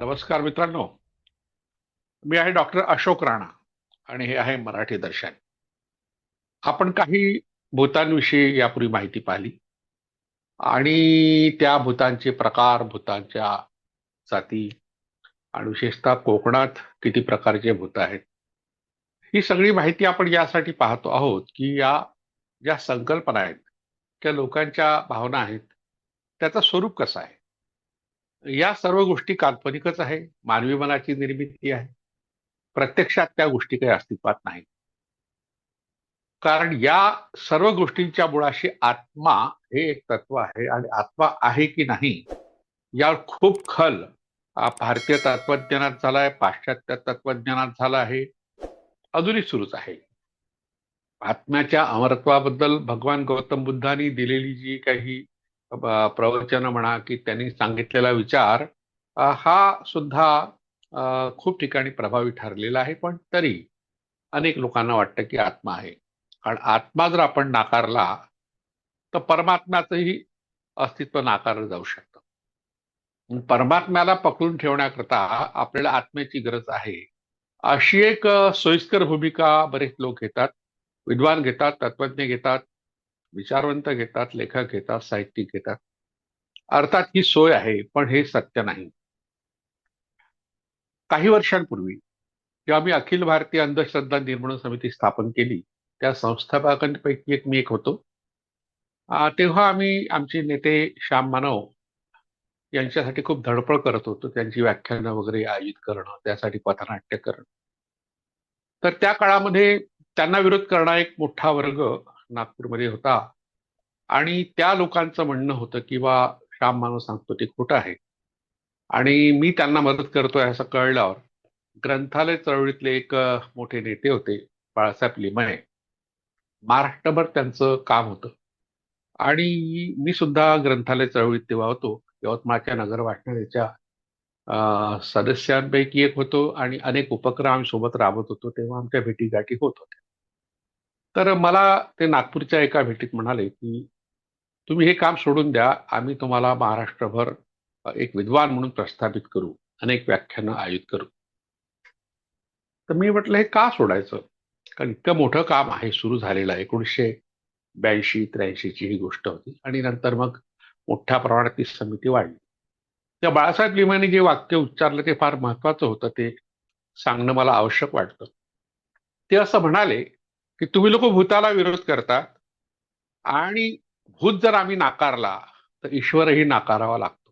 नमस्कार मित्रांनो. मी आहे डॉक्टर अशोक राणा आणि हे आहे मराठी दर्शन. आपण काही भूतांविषयी यापूर्वी माहिती पाहिली आणि त्या भूतांचे प्रकार भूतांच्या जाती आणि विशेषतः कोकणात किती प्रकारचे भूत आहेत ही सगळी माहिती आपण यासाठी पाहतो आहोत की या ज्या संकल्पना आहेत त्या लोकांच्या भावना आहेत त्याचं स्वरूप कसं आहे? या सर्व गोष्टी काल्पनिकच आहे मानवी मनाची निर्मिती आहे. प्रत्यक्षात त्या गोष्टी काही अस्तित्वात नाही कारण या सर्व गोष्टींच्या मुळाशी आत्मा हे एक तत्व आहे आणि आत्मा आहे की नाही यावर खूप खल भारतीय तत्वज्ञानात झाला आहे पाश्चात्य तत्वज्ञानात झाला आहे अजूनही सुरूच आहे. आत्म्याच्या अमरत्वाबद्दल भगवान गौतम बुद्धांनी दिलेली जी काही प्रवचन म्हणा की त्यांनी सांगितलेला विचार हा सुद्धा खूप ठिकाणी प्रभावी ठरलेला आहे पण तरी अनेक लोकांना वाटतं की आत्मा आहे. कारण आत्मा जर आपण नाकारला तर परमात्म्याचंही अस्तित्व नाकारलं जाऊ शकतं. परमात्म्याला पकडून ठेवण्याकरता आपल्याला आत्म्याची गरज आहे. अशी एक सोयीस्कर भूमिका बरेच लोक घेतात. विद्वान घेतात तत्वज्ञ घेतात. विचारवंत घेतात लेखक घेतात साहित्यिक घेतात. अर्थात ही सोय आहे पण हे सत्य नाही. काही वर्षांपूर्वी जेव्हा मी अखिल भारतीय अंधश्रद्धा निर्मूलन समिती स्थापन केली त्या संस्थापकांपैकी एक मी एक होतो. तेव्हा आम्ही आमचे नेते श्याम मानव यांच्यासाठी खूप धडपड करत होतो त्यांची व्याख्यानं वगैरे आयोजित करणं त्यासाठी पथनाट्य करणं. तर त्या काळामध्ये त्यांना विरोध करणारा एक मोठा वर्ग नागपूरमध्ये होता. आणि त्या लोकांचं म्हणणं होतं की बा श्याम मानव सांगतो ते खोटं आहे? आणि मी त्यांना मदत करतोय असं कळल्यावर ग्रंथालय चळवळीतले एक मोठे नेते होते बाळासाहेब लिमये महाराष्ट्रभर त्यांचं काम होतं. आणि मी सुद्धा ग्रंथालय चळवळीत तेव्हा होतो. यवतमाळच्या नगर वाचनालयाच्या सदस्यांपैकी एक होतो आणि अनेक उपक्रम आम्ही सोबत राबवत होतो तेव्हा आमच्या भेटीगाठी होत होत्या. तर मला ते नागपूरच्या एका भेटीत म्हणाले की तुम्ही हे काम सोडून द्या. आम्ही तुम्हाला महाराष्ट्रभर एक विद्वान म्हणून प्रस्थापित करू. अनेक व्याख्यानं आयोजित करू. तर मी म्हटलं हे का सोडायचं? कारण इतकं मोठं काम आहे सुरू झालेलं आहे. एकोणीसशे ब्याऐंशी त्र्याऐंशीची ही गोष्ट होती. आणि नंतर मग मोठ्या प्रमाणात ती समिती वाढली. त्या बाळासाहेब लिमाने जे वाक्य उच्चारलं ते फार महत्वाचं होतं. ते सांगणं मला आवश्यक वाटतं. ते असं म्हणाले की तुम्ही लोक भूताला विरोध करतात आणि भूत जर आम्ही नाकारला तर ईश्वरही नाकारावा लागतो.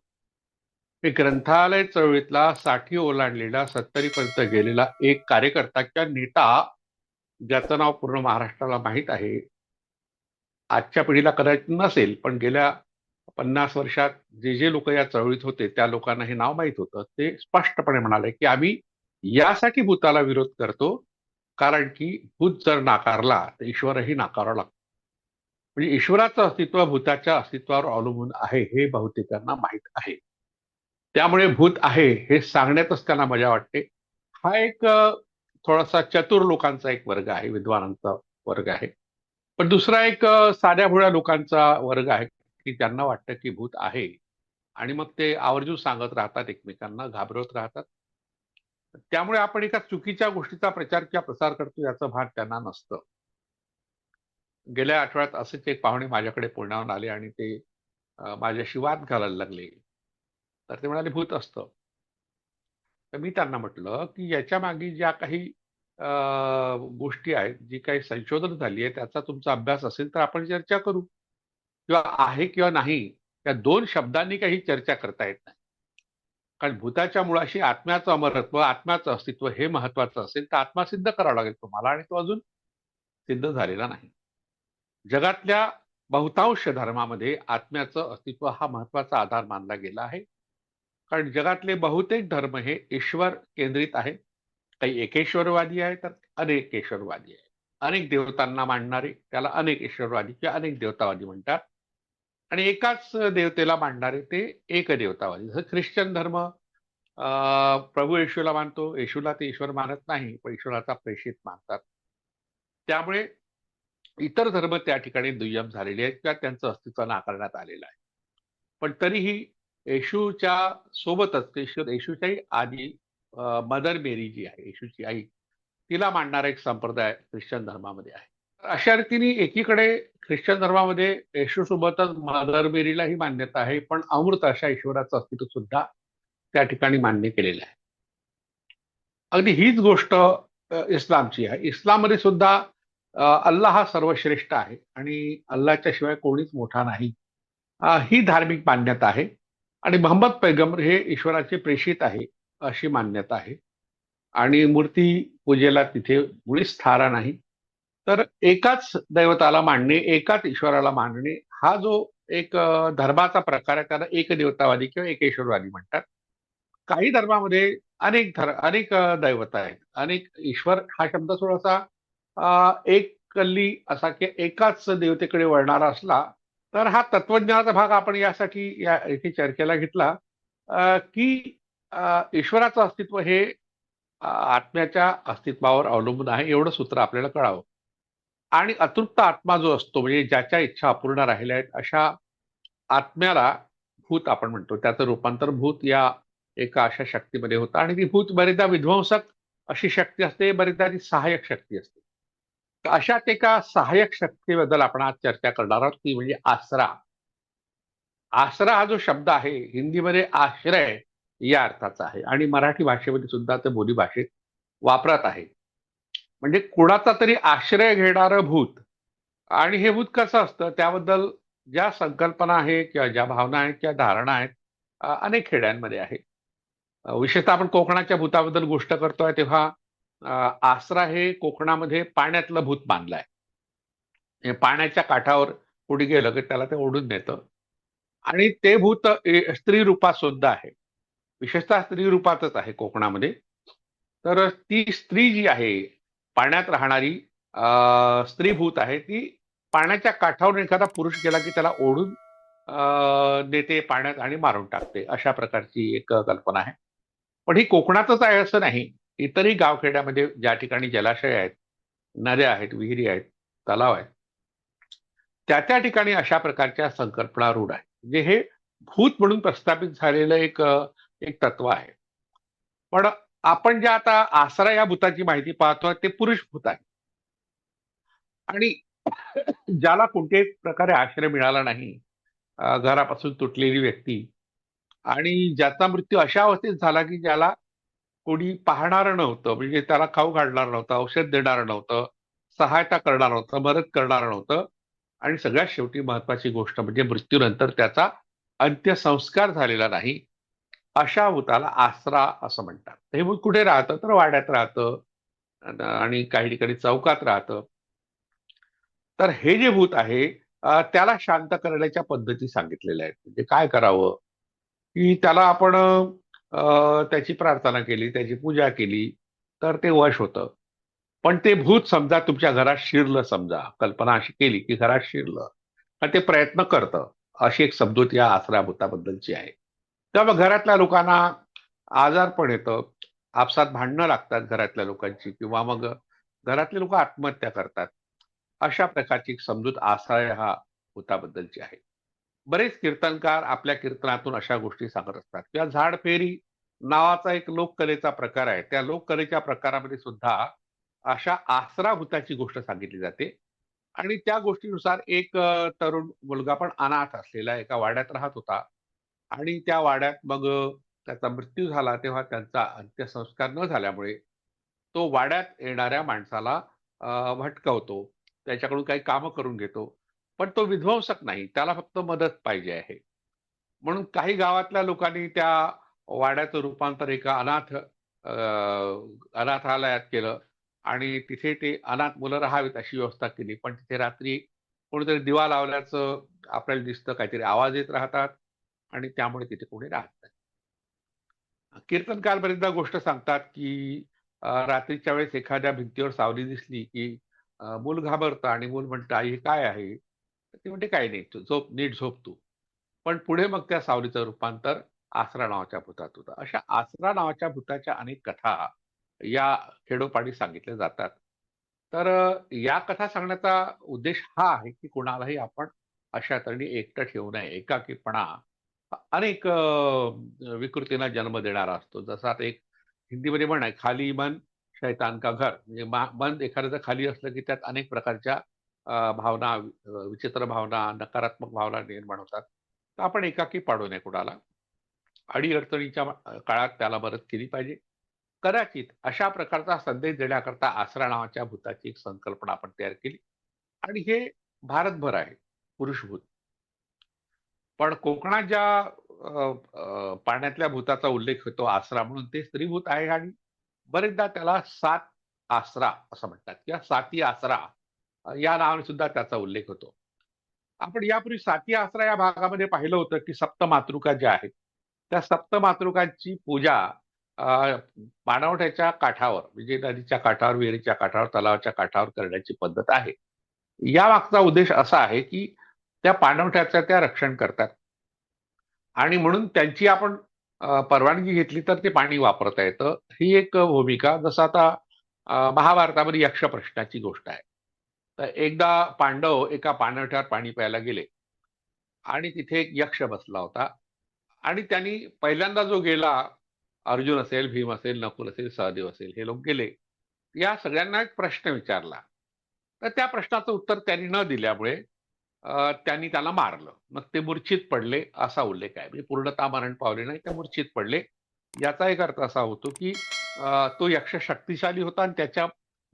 हे ग्रंथालय चळवळीतला साठी ओलांडलेला सत्तरीपर्यंत गेलेला एक कार्यकर्ता किंवा नेता ज्याचं नाव पूर्ण महाराष्ट्राला माहीत आहे आजच्या पिढीला कदाचित नसेल पण गेल्या पन्नास वर्षात जे जे लोक या चळवळीत होते त्या लोकांना हे नाव माहीत होतं. ते स्पष्टपणे म्हणाले की आम्ही यासाठी भूताला विरोध करतो कारण की भूत जर नाकारला तर ईश्वरही नाकारावा लागतो. म्हणजे ईश्वराचं अस्तित्व भूताच्या अस्तित्वावर अवलंबून आहे हे बहुतेकांना माहीत आहे. त्यामुळे भूत आहे हे सांगण्यातच त्यांना मजा वाटते. हा एक थोडासा चतुर लोकांचा एक वर्ग आहे विद्वानांचा वर्ग आहे. पण दुसरा एक साध्या भोळ्या लोकांचा वर्ग आहे की त्यांना वाटतं की भूत आहे. आणि मग ते आवर्जून सांगत राहतात एकमेकांना घाबरवत राहतात. त्यामुळे आपण एका चुकीच्या गोष्टीचा प्रचार किंवा प्रसार करतो याचं भान त्यांना नसतं. गेल्या आठवड्यात असेच एक पाहुणे माझ्याकडे पुण्याहून आले आणि ते माझ्याशी वाद घालायला लागले. तर ते म्हणाले भूत असतं. तर मी त्यांना म्हटलं की याच्या मागे ज्या काही गोष्टी आहेत जी काही संशोधन झाली आहे त्याचा तुमचा अभ्यास असेल तर आपण चर्चा करू. किंवा आहे किंवा नाही या दोन शब्दांनी काही चर्चा करता येत नाही. कारण भूताच्या मुळाशी आत्म्याचं अमरत्व आत्म्याचं अस्तित्व हे महत्वाचं असेल तर आत्मा सिद्ध करावा लागेल तुम्हाला आणि तो अजून सिद्ध झालेला नाही. जगातल्या बहुतांश धर्मामध्ये आत्म्याचं अस्तित्व हा महत्त्वाचा आधार मानला गेला आहे. कारण जगातले बहुतेक धर्म हे ईश्वर केंद्रित आहेत. काही एकेश्वरवादी आहेत तर अनेकेश्वरवादी आहे अनेक देवतांना मांडणारे त्याला अनेक ईश्वरवादी किंवा अनेक देवतावादी म्हणतात. आणि एकाच देवतेला मांडणारे ते एक देवतावादी. जसं ख्रिश्चन धर्म अं, प्रभू येशूला मानतो येशूला ते ईश्वर मानत नाही पण ईश्वराचा प्रेषित मानतात. त्यामुळे इतर धर्म त्या ठिकाणी दुय्यम झालेले आहेत किंवा त्यांचं अस्तित्व नाकारण्यात आलेलं आहे. पण तरीही येशूच्या सोबतच येशू येशूच्याही आधी मदर मेरी जी आहे येशूची आई तिला मांडणारा एक संप्रदाय ख्रिश्चन धर्मामध्ये आहे. अशा रीतीने एकीकडे ख्रिश्चन धर्मामध्ये येशूसोबतच मेरीला ही मान्यता आहे पण अमृत अशा ईश्वराचं अस्तित्व सुद्धा त्या ठिकाणी मान्य केलेलं आहे. अगदी हीच गोष्ट इस्लामची आहे. इस्लाममध्ये सुद्धा अल्ला हा सर्वश्रेष्ठ आहे आणि अल्लाच्या शिवाय कोणीच मोठा नाही. ही धार्मिक मान्यता आहे आणि मोहम्मद पैगंबर हे ईश्वराचे प्रेषित आहे अशी मान्यता आहे. आणि मूर्ती पूजेला तिथे मुळीच थारा नाही. तर एकाच दैवताला मांडणे एकाच ईश्वराला मांडणे हा जो एक धर्माचा प्रकार आहे त्याला एक देवतावादी किंवा एकेश्वरवादी म्हणतात. काही धर्मामध्ये अनेक धर अनेक दैवता आहेत. अनेक ईश्वर हा शब्द थोडासा एक कल्ली असा की एकाच देवतेकडे वळणारा असला तर हा तत्वज्ञानाचा भाग आपण यासाठी या इथे चर्चेला घेतला की ईश्वराचं अस्तित्व हे आत्म्याच्या अस्तित्वावर अवलंबून आहे एवढं सूत्र आपल्याला कळावं. आणि अतृप्त आत्मा जो असतो म्हणजे ज्याच्या इच्छा अपूर्ण राहिल्या आहेत अशा आत्म्याला भूत आपण म्हणतो. त्याचं रूपांतर भूत या एका अशा शक्तीमध्ये होतं आणि ती भूत बरेचदा विध्वंसक अशी शक्ती असते बरेचदा ती सहाय्यक शक्ती असते. अशाच एका सहाय्यक शक्तीबद्दल आपण आज चर्चा करणार आहोत ती म्हणजे आसरा. आसरा हा जो शब्द आहे हिंदीमध्ये आश्रय या अर्थाचा आहे. आणि मराठी भाषेमध्ये सुद्धा ते बोली भाषेत वापरत आहे. म्हणजे कुणाचा तरी आश्रय घेणारं भूत. आणि हे भूत कसं असतं? त्याबद्दल ज्या संकल्पना आहे किंवा ज्या भावना आहेत किंवा धारणा आहेत अनेक खेड्यांमध्ये आहे. विशेषतः आपण कोकणाच्या भूताबद्दल गोष्ट करतोय तेव्हा आसरा हे कोकणामध्ये पाण्यातलं भूत बांधलंय. पाण्याच्या काठावर कुठे गेलं की त्याला ते ओढून नेतं. आणि ते भूत स्त्री रूपात सुद्धा आहे. विशेषतः स्त्री रूपातच आहे कोकणामध्ये. तर ती स्त्री जी आहे पाण्यात राहणारी स्त्रीभूत आहे ती पाण्याच्या काठावर एखादा पुरुष गेला की त्याला ओढून देते पाण्यात आणि मारून टाकते अशा प्रकारची एक कल्पना आहे. पण ही कोकणातच आहे असं नाही. इतरही गावखेड्यामध्ये ज्या ठिकाणी जलाशय आहेत नद्या आहेत विहिरी आहेत तलाव आहेत त्या त्या ठिकाणी अशा प्रकारच्या संकल्पना रूढ आहे म्हणजे हे भूत म्हणून प्रस्थापित झालेलं एक एक तत्व आहे. पण आपण ज्या आता आसरा या भूताची माहिती पाहतो ते पुरुष भूत आहे. आणि ज्याला कोणत्याही प्रकारे आश्रय मिळाला नाही घरापासून तुटलेली व्यक्ती आणि ज्याचा मृत्यू अशा अवस्थेत झाला की ज्याला कोणी पाहणार नव्हतं म्हणजे त्याला खाऊ घालणार नव्हतं औषध देणार नव्हतं सहायता करणार नव्हतं मदत करणार नव्हतं आणि सगळ्यात शेवटी महत्वाची गोष्ट म्हणजे मृत्यूनंतर त्याचा अंत्यसंस्कार झालेला नाही. अशा भूताला आसरा असं म्हणतात. हे भूत कुठे राहतं? तर वाड्यात राहतं. आणि काही ठिकाणी चौकात राहतं. तर हे जे भूत आहे त्याला शांत करण्याच्या पद्धती सांगितलेल्या आहेत. म्हणजे काय करावं? की त्याला आपण त्याची प्रार्थना केली त्याची पूजा केली तर ते वश होतं. पण ते भूत समजा तुमच्या घरात शिरलं समजा कल्पना अशी केली की घरात शिरलं आणि ते प्रयत्न करतं. अशी एक समजूत या आसरा भूताबद्दलची आहे. त्यामुळे घरातल्या लोकांना आजारपण येतं. आपसात भांडणं लागतात घरातल्या लोकांची किंवा मग घरातले लोक आत्महत्या करतात. अशा प्रकारची समजूत आसाय हा भूताबद्दलची आहे. बरेच कीर्तनकार आपल्या कीर्तनातून अशा गोष्टी सांगत असतात. किंवा झाड फेरी नावाचा एक लोककलेचा प्रकार आहे. त्या लोककलेच्या प्रकारामध्ये सुद्धा अशा आसरा भूताची गोष्ट सांगितली जाते. आणि त्या गोष्टीनुसार एक तरुण मुलगा पण अनाथ असलेला एका वाड्यात राहत होता. आणि त्या वाड्यात मग त्याचा मृत्यू झाला तेव्हा त्यांचा अंत्यसंस्कार न झाल्यामुळे तो वाड्यात येणाऱ्या माणसाला भटकवतो. त्याच्याकडून काही कामं करून घेतो. पण तो विध्वंसक नाही. त्याला फक्त मदत पाहिजे आहे. म्हणून काही गावातल्या लोकांनी त्या वाड्याचं रूपांतर एका अनाथ अनाथालयात केलं आणि तिथे ते अनाथ मुलं राहावीत अशी व्यवस्था केली. पण तिथे रात्री कोणीतरी दिवा लावल्याचं आपल्याला दिसतं. काहीतरी आवाज येत राहतात. आणि त्यामुळे तिथे कोणी राहत नाही. कीर्तनकार बरेचदा गोष्ट सांगतात की रात्रीच्या वेळेस एखाद्या भिंतीवर सावली दिसली की मूल घाबरतं आणि मूल म्हणतं आई हे काय आहे? ती म्हणते काही नाही तू झोप नीट झोप तू. पण पुढे मग त्या सावलीचं रूपांतर आसरा नावाच्या भूतात होतं. अशा आसरा नावाच्या भूताच्या अनेक कथा या खेडोपाडी सांगितल्या जातात. तर या कथा सांगण्याचा उद्देश हा आहे की कुणालाही आपण अशा तऱ्हेने एकटं ठेवू नये. एकाकीपणा अनेक विकृतींना जन्म देणारा असतो. जसा आता एक हिंदीमध्ये म्हण आहे, "खाली मन शैतान का घर." म्हणजे मन एखाद्याचं खाली असलं, की त्यात अनेक प्रकारच्या भावना, विचित्र भावना, नकारात्मक भावना निर्माण होतात. तर आपण एकाकी पाडू नये कुणाला. अडीअडचणीच्या काळात त्याला मदत केली पाहिजे. कदाचित अशा प्रकारचा संदेश देण्याकरता आसरा नावाच्या भूताची एक संकल्पना आपण तयार केली आणि हे भारतभर आहे, पुरुषभूत. पण कोकणात ज्या पाण्यातल्या भूताचा उल्लेख होतो आसरा म्हणून ते स्त्रीभूत आहे आणि बरेचदा त्याला सात आसरा असं म्हणतात किंवा साती आसरा या नावाने सुद्धा त्याचा उल्लेख होतो. आपण यापूर्वी साती आसरा या भागामध्ये पाहिलं होतं, की सप्तमातृका ज्या आहेत, त्या सप्तमातृकांची पूजा पाणवठ्याच्या काठावर म्हणजे नदीच्या काठावर, विहिरीच्या काठावर, तलावाच्या काठावर करण्याची पद्धत आहे. या मागचा उद्देश असा आहे, की त्या पाणवठ्याचं त्या रक्षण करतात. आणि म्हणून त्यांची आपण परवानगी घेतली तर ते पाणी वापरता येतं. ही एक भूमिका जसं आता महाभारतामध्ये यक्ष प्रश्नाची गोष्ट आहे. तर एकदा पांडव एका पाणवठ्यावर पाणी प्यायला गेले आणि तिथे एक यक्ष बसला होता आणि त्यांनी पहिल्यांदा जो गेला अर्जुन असेल, भीम असेल, नकुल असेल, सहदेव असेल हे लोक गेले. या सगळ्यांना एक प्रश्न विचारला. तर त्या प्रश्नाचं उत्तर त्यांनी न दिल्यामुळे त्यांनी त्याला मारलं. मग ते मूर्छित पडले असा उल्लेख आहे. म्हणजे पूर्णतः मरण पावले नाही, ते मूर्छित पडले. याचा एक अर्थ असा होतो, की तो यक्ष शक्तिशाली होता आणि त्याच्या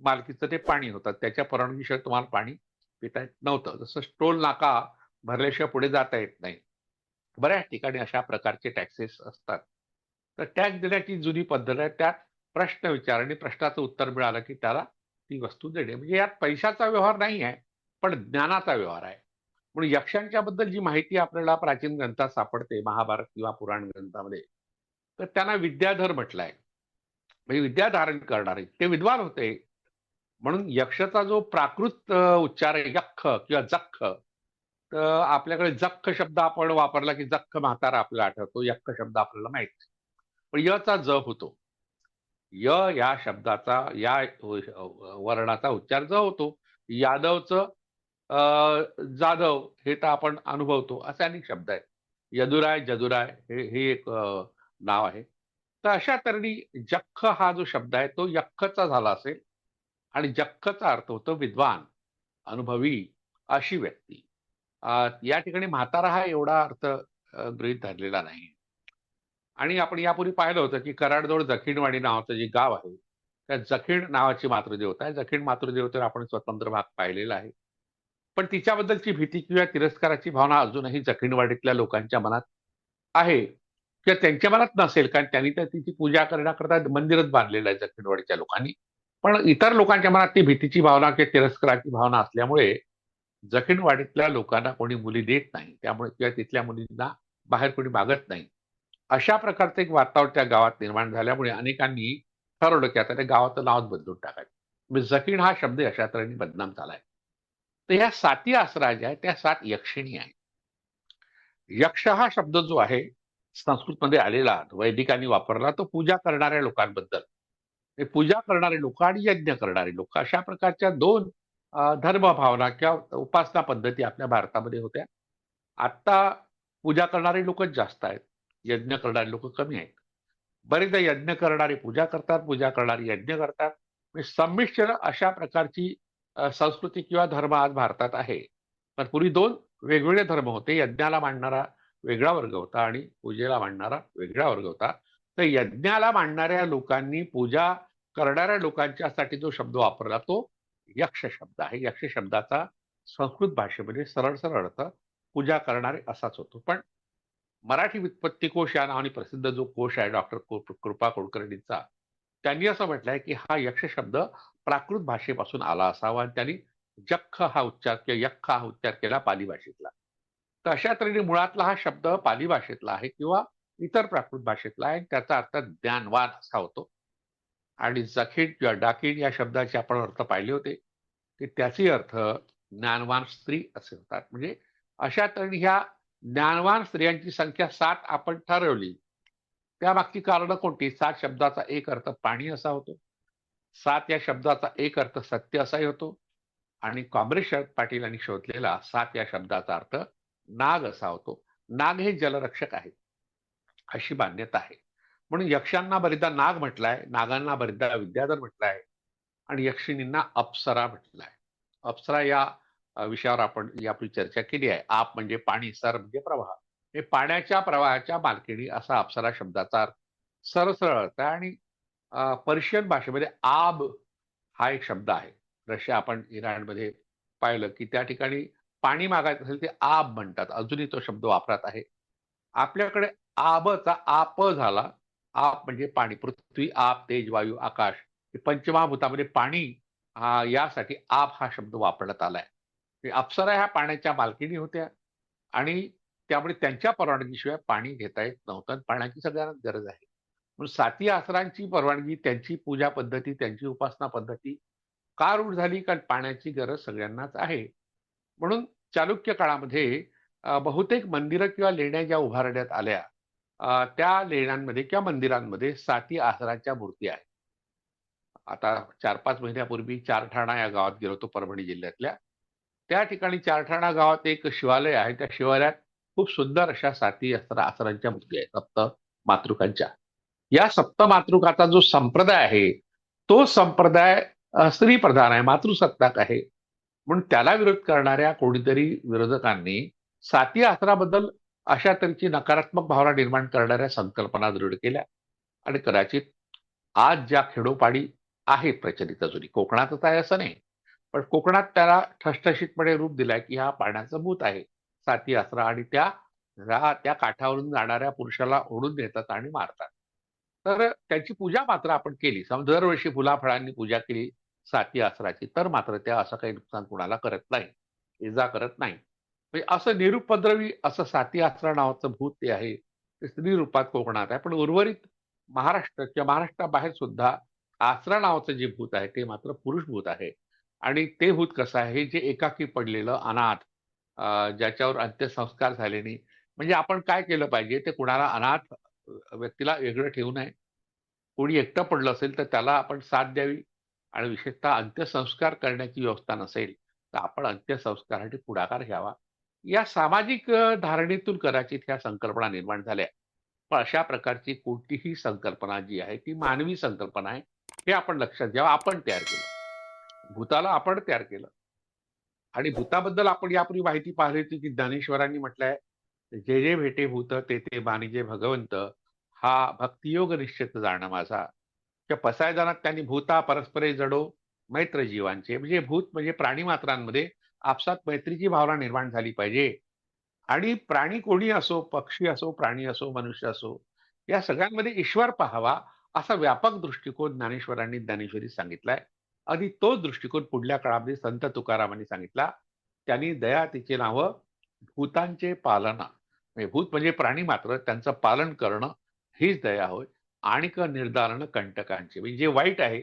मालकीचं ते पाणी होतं. त्याच्या परवानगीशिवाय तुम्हाला पाणी पिता येत नव्हतं. जसं टोल नाका भरल्याशिवाय पुढे जाता येत नाही. बऱ्याच ठिकाणी अशा प्रकारचे टॅक्सेस असतात. तर टॅक्स देण्याची जुनी पद्धत आहे. त्यात प्रश्न विचार आणि प्रश्नाचं उत्तर मिळालं, की त्याला ती वस्तू देणे. म्हणजे यात पैशाचा व्यवहार नाही आहे, पण ज्ञानाचा व्यवहार आहे. म्हणून यक्षांच्या बद्दल जी माहिती आपल्याला प्राचीन ग्रंथात सापडते, महाभारत किंवा पुराण ग्रंथामध्ये, तर त्यांना विद्याधर म्हटलंय. म्हणजे विद्या धारण करणारे. ते विद्वान होते. म्हणून यक्षाचा जो प्राकृत उच्चार आहे यक्ष किंवा जख्ख, तर आपल्याकडे जख्ख शब्द आपण वापरला, की जख्ख म्हातारा आपल्याला आठवतो. यक्ष शब्द आपल्याला माहीत पण यचा ज होतो. य या शब्दाचा या वर्णाचा उच्चार ज होतो. यादवचं जाधव हे तर आपण अनुभवतो. असे अनेक शब्द आहेत. यदुराय, जदुराय हे हे एक नाव आहे. तर अशा तऱ्हेने जख्ख हा जो शब्द आहे तो यख्खचा झाला असेल आणि जख्खचा अर्थ होतो विद्वान, अनुभवी अशी व्यक्ती. या ठिकाणी म्हातारा हा एवढा अर्थ गृहित गृहीत धरलेला नाही. आणि आपण यापूर्वी पाहिलं होतं, की कराडजवळ जखीणवाडी नावाचं जे गाव आहे, त्या जखीण नावाची मातृदेवता आहे. जखीण मातृदेवतेवर आपण स्वतंत्र भाग पाहिलेला आहे. पण तिच्याबद्दलची भीती किंवा तिरस्काराची भावना अजूनही जखीणवाडीतल्या लोकांच्या मनात आहे किंवा त्यांच्या मनात नसेल, कारण त्यांनी तर तिची पूजा करण्याकरता मंदिरच बांधलेलं आहे जखीणवाडीच्या लोकांनी. पण इतर लोकांच्या मनात ती भीतीची भावना किंवा तिरस्काराची भावना असल्यामुळे जखीणवाडीतल्या लोकांना कोणी मुली देत नाही. त्यामुळे किंवा तिथल्या मुलींना बाहेर कोणी मागत नाही. अशा प्रकारचं एक वातावरण त्या गावात निर्माण झाल्यामुळे अनेकांनी ठरवलं, की आता त्या गावाचं नावच बदलून टाकायचं. म्हणजे जखीण हा शब्द अशा तऱ्हेने बदनाम झालाय. तर ह्या साती आसरा ज्या आहेत, त्या सात यक्षिणी आहेत. यक्ष हा शब्द जो आहे, संस्कृतमध्ये आलेला, वैदिकांनी वापरला, तो पूजा करणाऱ्या लोकांबद्दल. हे पूजा करणारे लोक आणि यज्ञ करणारे लोक अशा प्रकारच्या दोन धर्मभावना किंवा उपासना पद्धती आपल्या भारतामध्ये होत्या. आत्ता पूजा करणारे लोकच जास्त आहेत. यज्ञ करणारे लोक कमी आहेत. बरेचदा यज्ञ करणारे पूजा करतात, पूजा करणारे यज्ञ करतात. संमिश्र अशा प्रकारची संस्कृती किंवा धर्म आज भारतात आहे. पण पूर्वी दोन वेगवेगळे धर्म होते. यज्ञाला मांडणारा वेगळा वर्ग होता आणि पूजेला मांडणारा वेगळा वर्ग होता. तर यज्ञाला मांडणाऱ्या लोकांनी पूजा करणाऱ्या लोकांच्यासाठी जो शब्द वापरला तो यक्ष शब्द आहे. यक्ष शब्दाचा संस्कृत भाषेमध्ये सरळ-सरळ अर्थ पूजा करणारे असाच होतो. पण मराठी व्युत्पत्तीकोश या नावाने प्रसिद्ध जो कोश आहे डॉक्टर कृपा कुलकर्णींचा, त्यांनी असं म्हटलंय, की हा यक्ष शब्द प्राकृत भाषेपासून आला असावा आणि त्यांनी जख्ख हा उच्चार किंवा यख्ख हा उच्चार केला पाली भाषेतला. तर अशा तऱ्हेने मुळातला हा शब्द पाली भाषेतला आहे किंवा इतर प्राकृत भाषेतला आहे. त्याचा अर्थ ज्ञानवान असा होतो. आणि जखीण किंवा डाकीण या शब्दाचे आपण अर्थ पाहिले होते, की त्याचे अर्थ ज्ञानवान स्त्री असे होतात. म्हणजे अशा तऱ्हेने ह्या ज्ञानवान स्त्रियांची संख्या सात आपण ठरवली. त्यामागची कारणं कोणती? सात शब्दाचा एक अर्थ पाणी असा होतो. सात या शब्दाचा एक अर्थ सत्य असाही होतो. आणि काँग्रेस शरद पाटील यांनी शोधलेला सात या शब्दाचा अर्थ नाग असा होतो. नाग हे जलरक्षक आहेत अशी मान्यता आहे. म्हणून यक्षांना बरेचदा नाग म्हटलाय नागांना बरेचदा विद्याधर म्हटलाय आणि यक्षिणींना अप्सरा म्हटलाय. अप्सरा या विषयावर आपण यापूर्वी चर्चा केली आहे आप म्हणजे पाणी सर म्हणजे प्रवाह. हे पाण्याच्या प्रवाहाच्या मालकिणी असा अप्सरा शब्दाचा अर्थ सरसरळ अर्थ आहे आणि पर्शियन भाषेमध्ये आब हा एक शब्द आहे. रशिया आपण इराणमध्ये पाहिलं की त्या ठिकाणी पाणी मागायचं असेल ते आब म्हणतात. अजूनही तो शब्द वापरात आहे. आपल्याकडे आबचा आप झाला. आप म्हणजे पाणी. पृथ्वी आप तेज वायू आकाश पंचमहाभूतामध्ये पाणी हा यासाठी आप हा शब्द वापरण्यात आलाय. अप्सरा ह्या पाण्याच्या मालकीणी होत्या आणि त्यामुळे त्यांच्या परवानगीशिवाय पाणी घेता येत नव्हतं पाण्याची सगळ्यांना गरज आहे. साती आसरांची परवानगी त्यांची पूजा पद्धती त्यांची उपासना पद्धती का रूढ झाली? कारण पाण्याची गरज सगळ्यांनाच आहे. म्हणून चालुक्य काळामध्ये बहुतेक मंदिरं किंवा लेण्या ज्या उभारण्यात आल्या त्या लेण्यांमध्ये किंवा मंदिरांमध्ये साती आसराच्या मूर्ती आहेत. आता चार पाच महिन्यापूर्वी चारठाणा या गावात गेलो होतो परभणी जिल्ह्यातल्या. त्या ठिकाणी चारठाणा गावात एक शिवालय आहे. त्या शिवालयात खूप सुंदर अशा साती अस्त्र आसरांच्या मूर्ती आहेत. सप्त मातृकांच्या. या सप्त मातृकाचा जो संप्रदाय आहे तो संप्रदाय स्त्री प्रधान आहे मातृसत्ताक आहे. म्हणून त्याला विरोध करणाऱ्या कोणीतरी विरोधकांनी साती आसराबद्दल अशा तऱ्हेची नकारात्मक भावना निर्माण करणाऱ्या संकल्पना दृढ केल्या. आणि कदाचित आज ज्या खेडोपाडी आहेत प्रचलित अजूनही कोकणातच आहे असं नाही पण कोकणात त्याला ठसठशीतपणे रूप दिलाय की हा पाण्याचं भूत आहे. साती आसरा आणि त्या त्या काठावरून जाणाऱ्या पुरुषाला ओढून देतात आणि मारतात. तर त्याची पूजा मात्र आपण केली. समजा दरवर्षी फुलाफळांनी पूजा केली साती आसराची तर मात्र त्या असं काही नुकसान कुणाला करत नाही इजा करत नाही. म्हणजे असं निरुपद्रवी असं साती आसरा नावाचं भूत ते आहे ते स्त्री रूपात कोकणात आहे. पण उर्वरित महाराष्ट्र किंवा महाराष्ट्राबाहेर सुद्धा आसरा नावाचं जे भूत आहे ते मात्र पुरुष भूत आहे. आणि ते भूत कसं आहे जे एकाकी पडलेलं अनाथ ज्याच्यावर अंत्यसंस्कार झाले नाही. म्हणजे आपण काय केलं पाहिजे ते कुणाला अनाथ व्यक्तीला वेगळं ठेवू नये. कोणी एकटं पडलं असेल तर त्याला आपण साथ द्यावी आणि विशेषतः अंत्यसंस्कार करण्याची व्यवस्था नसेल तर आपण अंत्यसंस्कारासाठी पुढाकार घ्यावा. या सामाजिक धारणेतून कदाचित ह्या संकल्पना निर्माण झाल्या. पण अशा प्रकारची कोणतीही संकल्पना जी आहे ती मानवी संकल्पना आहे हे आपण लक्षात घ्यावं. आपण तयार केलं. भूताला आपण तयार केलं. आणि भूताबद्दल आपण यापूर्वी माहिती पाहिली होती की ज्ञानेश्वरांनी म्हटलंय जे जे भेटे भूत ते ते बाणिजे भगवंत. हा भक्तियोग निश्चित जाणं माझा. त्या पसायदानात त्यांनी भूता परस्परे जडो मैत्र जीवांचे म्हणजे भूत म्हणजे प्राणी मात्रांमध्ये आपसात मैत्रीची भावना निर्माण झाली पाहिजे. आणि प्राणी कोणी असो पक्षी असो प्राणी असो मनुष्य असो या सगळ्यांमध्ये ईश्वर पाहावा असा व्यापक दृष्टिकोन ज्ञानेश्वरांनी ज्ञानेश्वरी सांगितलाय. आधी तोच दृष्टिकोन पुढल्या काळामध्ये संत तुकारामांनी सांगितला. त्यांनी दया तिचे नावं भूतांचे पालना. म्हणजे भूत म्हणजे प्राणी मात्र त्यांचं पालन करणं हीच दया होय. आणि निर्धारण कंटकांचे. म्हणजे जे वाईट आहे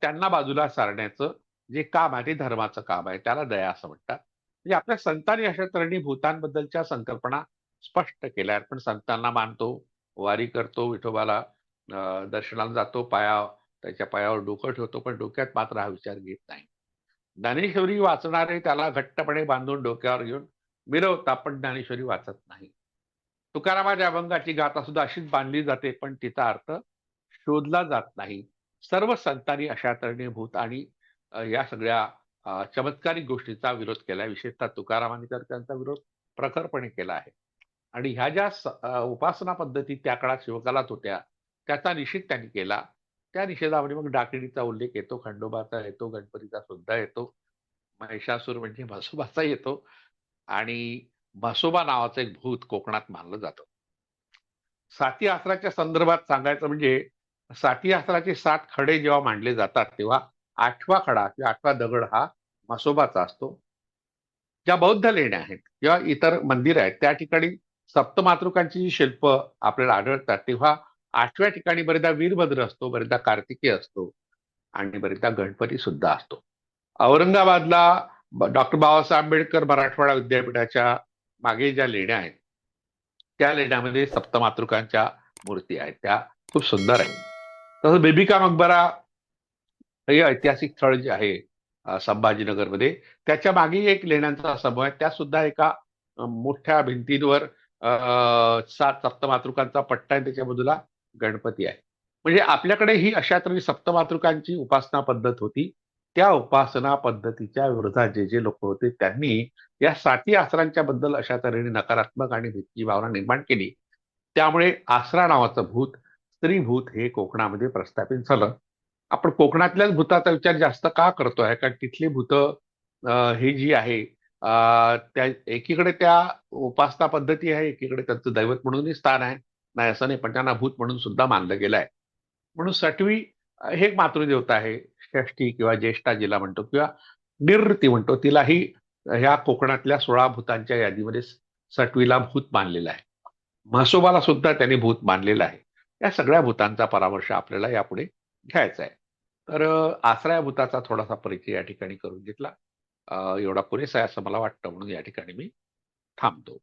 त्यांना बाजूला सारण्याचं जे काम आहे ते धर्माचं काम आहे त्याला दया असं म्हणतात. म्हणजे आपल्या संतांनी अशा तऱ्हेने भूतांबद्दलच्या संकल्पना स्पष्ट केल्या. आहेत पण संतांना मानतो वारी करतो विठोबाला दर्शनाला जातो पाया त्याच्या पायावर डोकं ठेवतो पण डोक्यात मात्र हा विचार घेत नाही. ज्ञानेश्वरी वाचणारे त्याला घट्टपणे बांधून डोक्यावर घेऊन मिरवतात पण ज्ञानेश्वरी वाचत नाही. तुकारामाच्या अभंगाची गाथा सुद्धा अशीच बांधली जाते पण तिचा अर्थ शोधला जात नाही. सर्व संतांनी अशा तऱ्हेने भूत आणि या सगळ्या चमत्कारिक गोष्टीचा विरोध केला विशेषतः तुकारामांनी तर त्यांचा विरोध प्रखरपणे केला आहे. आणि ह्या ज्या उपासना पद्धती त्या काळात शिवकालात होत्या त्याचा निषेध त्यांनी केला. त्या निषेधामध्ये मग डाकिणीचा उल्लेख येतो खंडोबाचा येतो गणपतीचा सुद्धा येतो महिषासूर म्हणजे म्हसोबाचा येतो. आणि म्हसोबा नावाचं एक भूत कोकणात मानलं जातं. साती आसराच्या संदर्भात सांगायचं म्हणजे साती आसराचे सात खडे जेव्हा मांडले जातात तेव्हा आठवा खडा किंवा आठवा दगड हा म्हसोबाचा असतो. ज्या बौद्ध लेण्या आहेत किंवा इतर मंदिर आहेत त्या ठिकाणी सप्तमातृकांची जी शिल्प आपल्याला आढळतात तेव्हा आठव्या ठिकाणी बरेचदा वीरभद्र असतो बरेचदा कार्तिकी असतो आणि बरेचदा गणपती सुद्धा असतो. औरंगाबादला डॉक्टर बाबासाहेब आंबेडकर मराठवाडा विद्यापीठाच्या मागे ज्या लेण्या आहेत त्या लेण्यामध्ये सप्तमातृकांच्या मूर्ती आहेत. त्या खूप सुंदर आहेत. तसंच बेबिका मकबरा हे ऐतिहासिक स्थळ जे आहे संभाजीनगरमध्ये त्याच्यामागे एक लेण्यांचा समूह आहे. त्या सुद्धा एका मोठ्या भिंतींवर सात सप्तमातृकांचा पट्टा आहे. त्याच्या बाजूला गणपती आहे. म्हणजे आपल्याकडे ही अशा तऱ्हे सप्तमातृकांची उपासना पद्धत होती. त्या उपासना पद्धतीच्या विरोधात जे जे लोक होते त्यांनी या साती आसरांच्या बद्दल अशा तऱ्हेने नकारात्मक आणि भीती भावना निर्माण केली. त्यामुळे आसरा नावाचं भूत स्त्रीभूत हे कोकणामध्ये प्रस्थापित झालं. आपण कोकणातल्याच भूताचा विचार जास्त का करतोय? कारण तिथली भूत हे जी आहे त्या एकीकडे त्या उपासना पद्धती आहे एकीकडे त्यांचं दैवत म्हणूनही स्थान आहे. नाही असं नाही पण त्यांना भूत म्हणून सुद्धा मानलं गेलं आहे. म्हणून सटवी हे एक मातृदेवता आहे. षष्टी किंवा ज्येष्ठा जिला म्हणतो किंवा निर्ती म्हणतो. तिलाही ह्या कोकणातल्या सोळा भूतांच्या यादीमध्ये सटवीला भूत मानलेला आहे. म्हसोबाला सुद्धा त्यांनी भूत मानलेला आहे. या सगळ्या भूतांचा परामर्श आपल्याला यापुढे घ्यायचा आहे. तर आसराया भूताचा थोडासा परिचय या ठिकाणी करून घेतला. एवढा पुरेसा आहे असं मला वाटतं म्हणून या ठिकाणी मी थांबतो.